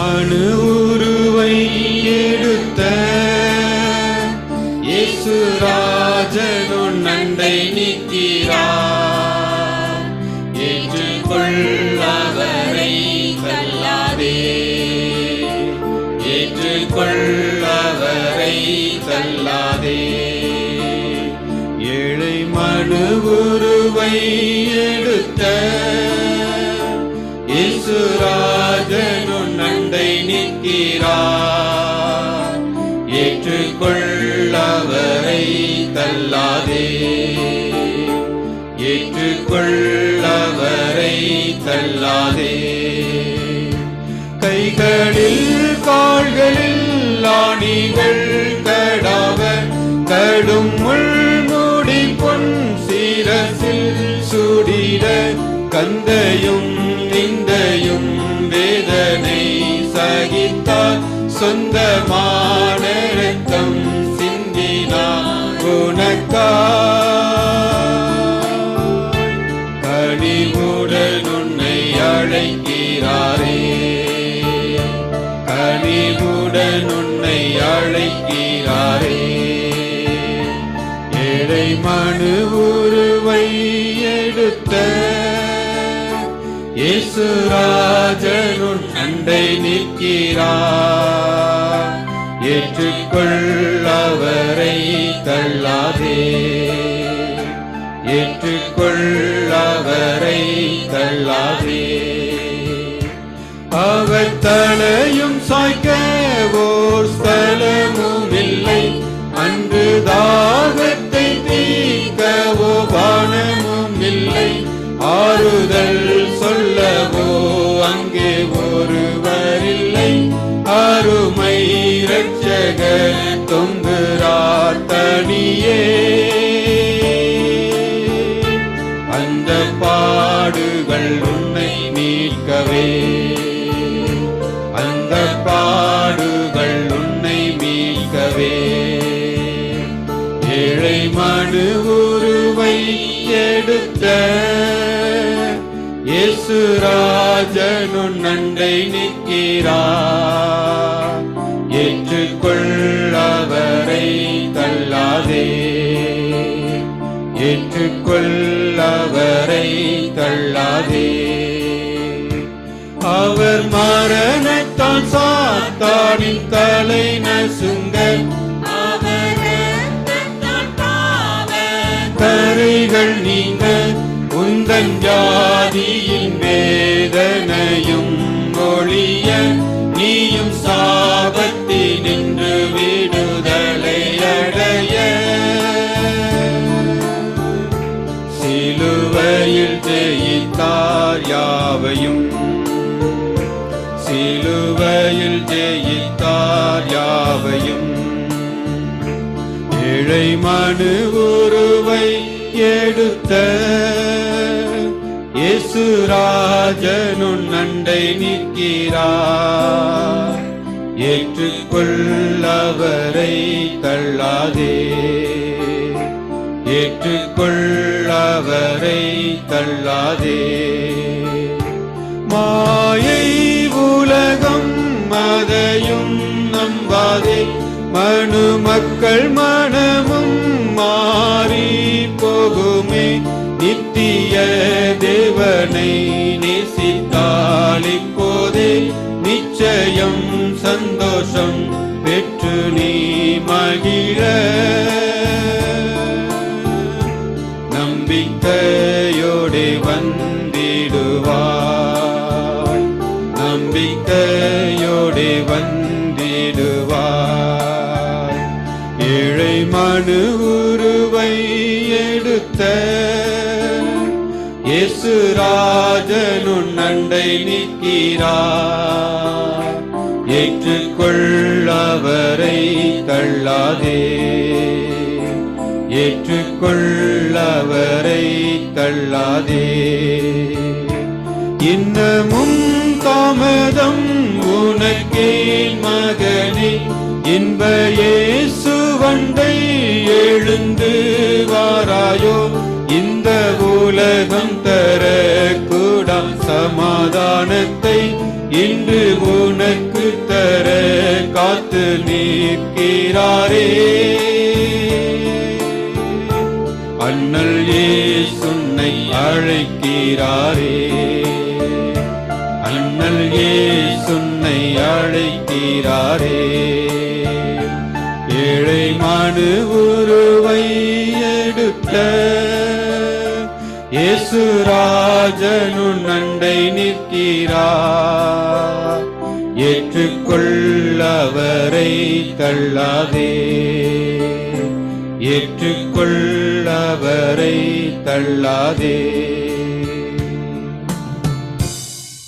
மனு உருவை எடுத்த இயேசுராஜனும் நண்டை நிற்கிறா ஏற்றுக்கொள் அவரை தள்ளாதே. ஏற்றுக்கொள் அவரை தள்ளாதே. ஏழை மனு உருவை எடுத்த இயேசுராஜ நிற்கிறார். ஏற்றுக்கொள்ளவரை தள்ளாதே. ஏற்றுக்கொள்ளவரை தள்ளாதே. கைகளில் கால்களில் ஆணிகள் கடாவ கடும் முள்முடி பொன் சீரசில் சுடிட கந்தையும் நிந்தையும் வேதனை. சகித்தார் சொந்தமான ரத்தம் சிந்தினார் உனக்கா கனிவுடன் உன்னை அழைக்கிறாரே. கனிவுடன் உன்னை அழைக்கிறாரே. ஏழை மனு உருவை எடுத்த இயேசுராஜனுள் அண்டை நிற்கிறார். ஏற்றுக்கொள்ளவரை தள்ளாதே. ஏற்றுக்கொள்ளவரை தள்ளாதே. அவர் தலையும் சாய்க்க ஓர் ஸ்தலமும் தொங்குறார் தனியே அந்த பாடுகள் உன்னை மீட்கவே. அந்த பாடுகள் உன்னை மீட்கவே. ஏழை மனு உருவை எடுத்த இயேசுராஜனுன் நண்டை நிற்கிறார். ஏற்றுக்கொள்ளவரை ஏற்றுக்கொள்ளவரை தள்ளாதே. அவர் மரணத்தான் சாத்தானின் தலை நசுங்க. கரைகள் நீங்க உந்தன் ஜாதியின் யாவையும் சிலுவையில் ஜெயித்தார் யாவையும். ஏழை மனு உருவை எடுத்த இயேசுராஜனுன் நண்டை நிற்கிறார். ஏற்றுக்கொள்ளவரை தள்ளாதே. ஏற்றுக்கொள்ளவரை தள்ளாதே. மாயை உலகம் மதையும் நம்பாதே. மனு மக்கள் மனமும் மாறி போகுமே. நித்திய தேவனை நேசித்தால் இப்போதே நிச்சயம் சந்தோஷம் பெற்று நீ மகிழ. நம்பிக்கையோடு வந்த நம்பிக்கையோடு வந்திடுவார். ஏழை மனு உருவை எடுத்த இயேசு இயேசுராஜனுன் நண்டை நிற்கிறார் ஏற்றுக்கொள்ளவரை தள்ளாதே. ஏற்றுக்கொள்ளவரை தள்ளாதே. இன்னமும் தாமதம் உனக்கே மகனே. இன்ப இயேசுவண்டை எழுந்து வாராயோ. இந்த உலகம் தர கூடா சமாதானத்தை. இன்று உனக்கு தர காத்து நிற்கிறாரே. அண்ணல் ஏ ஏசுன்னை அழைக்கிறாரே. சுன்னை அழைக்கிறாரே ஏழை மாடு உருவை எடுத்த இயேசுராஜனுன் நண்டை நிற்கிறார். ஏற்றுக்கொள்ளவரை தள்ளாதே. ஏற்றுக்கொள்ளவரை தள்ளாதே.